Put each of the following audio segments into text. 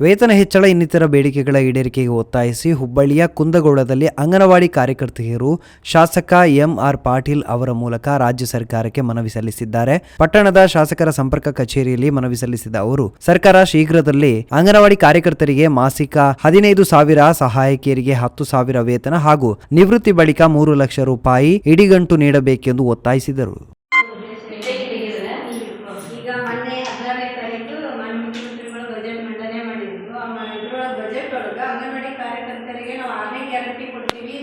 ವೇತನ ಹೆಚ್ಚಳ ಇನ್ನಿತರ ಬೇಡಿಕೆಗಳ ಈಡೇರಿಕೆಗೆ ಒತ್ತಾಯಿಸಿ ಹುಬ್ಬಳ್ಳಿಯ ಕುಂದಗೋಳದಲ್ಲಿ ಅಂಗನವಾಡಿ ಕಾರ್ಯಕರ್ತೆಯರು ಶಾಸಕ ಎಂಆರ್ ಪಾಟೀಲ್ ಅವರ ಮೂಲಕ ರಾಜ್ಯ ಸರ್ಕಾರಕ್ಕೆ ಮನವಿ ಸಲ್ಲಿಸಿದ್ದಾರೆ. ಪಟ್ಟಣದ ಶಾಸಕರ ಸಂಪರ್ಕ ಕಚೇರಿಯಲ್ಲಿ ಮನವಿ ಸಲ್ಲಿಸಿದ ಅವರು, ಸರ್ಕಾರ ಶೀಘ್ರದಲ್ಲಿ ಅಂಗನವಾಡಿ ಕಾರ್ಯಕರ್ತರಿಗೆ ಮಾಸಿಕ ಹದಿನೈದು ಸಾವಿರ, ಸಹಾಯಕಿಯರಿಗೆ ಹತ್ತು ಸಾವಿರ ವೇತನ ಹಾಗೂ ನಿವೃತ್ತಿ ಬಳಿಕ ಮೂರು ಲಕ್ಷ ರೂಪಾಯಿ ಇಡಿಗಂಟು ನೀಡಬೇಕೆಂದು ಒತ್ತಾಯಿಸಿದರು. ಒಳಗೆ ಅಂಗನವಾಡಿ ಕಾರ್ಯಕರ್ತರಿಗೆ ನಾವು ಆರನೇ ಗ್ಯಾರಂಟಿ ಕೊಡ್ತೀವಿ.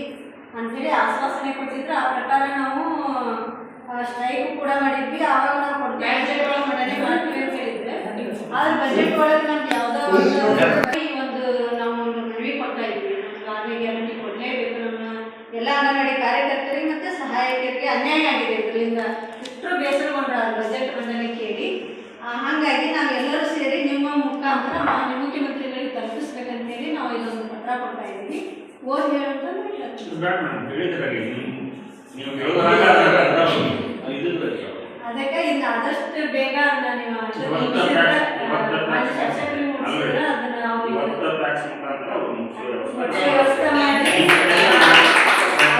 ಅಂಥೇಳಿ ಆಶ್ವಾಸನೆ ಕೊಟ್ಟಿದ್ರು ಆ ಪ್ರಕಾರ ನಾವು ಸ್ಟ್ರೈಕ್ ಕೂಡ ಮಾಡಿದ್ವಿ. ಆವಾಗ ನಾವು ಕೊಡ್ತೀವಿ. ಬಜೆಟ್ ಒಳಗೆ ಮಾಡಲಿ ಮಾಡ್ತೀವಿ ಅಂತ ಹೇಳಿದ್ರೆ? ಆದ್ರೆ ಬಜೆಟ್ ಒಳಗೆ ನಮ್ಗೆ ಯಾವುದೋ ಒಂದು ಈ ಒಂದು ನಾವು ಒಂದು ಮನವಿ ಕೊಡ್ತಾ ಇದ್ವಿ. ನಮ್ಗೆ ಆರನೇ ಗ್ಯಾರಂಟಿ ಕೊಡಲೇಬೇಕು. ನಮ್ಮ ಎಲ್ಲ ಅಂಗನವಾಡಿ ಕಾರ್ಯಕರ್ತರಿಗೆ ಮತ್ತು ಸಹಾಯಕರಿಗೆ ಅನ್ಯಾಯ ಆಗಿದೆ. ಇದರಿಂದ ಇಷ್ಟು ಬೇಸರಗೊಂಡ್ರ ಬಜೆಟ್ ಮಂಡನೆ ಕೇಳಿ. ಆ, ಕೊಡ್ತಾ ಓದಿ ಹೇಳಂತಂದ್ರೆ ಇದಿಲ್ಲ ಅದಕ್ಕೆ ಇನ್ನು ಆದಷ್ಟು ಬೇಗ ನೀವು ಅದನ್ನ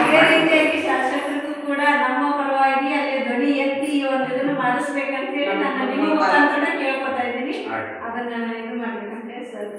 ಅದೇ ರೀತಿಯಾಗಿ ಶಾಸಕರಿಗೂ ಕೂಡ ನಮ್ಮ ಪರವಾಗಿ ಅಲ್ಲಿ ಧ್ವನಿ ಎತ್ತಿ ಈ ಒಂದು ಇದನ್ನು ಮಾಡಿಸ್ಬೇಕಂತೇಳಿ ನಾನು ನಿಮ್ಮ ಮುಖಾಂತರ ಕೇಳ್ಕೊತಾ ಇದ್ದೀನಿ. ಅದನ್ನ ಅದನ್ನ ಇದು ಮಾಡ್ಬೇಕಂತೇಳಿ ಸರ್.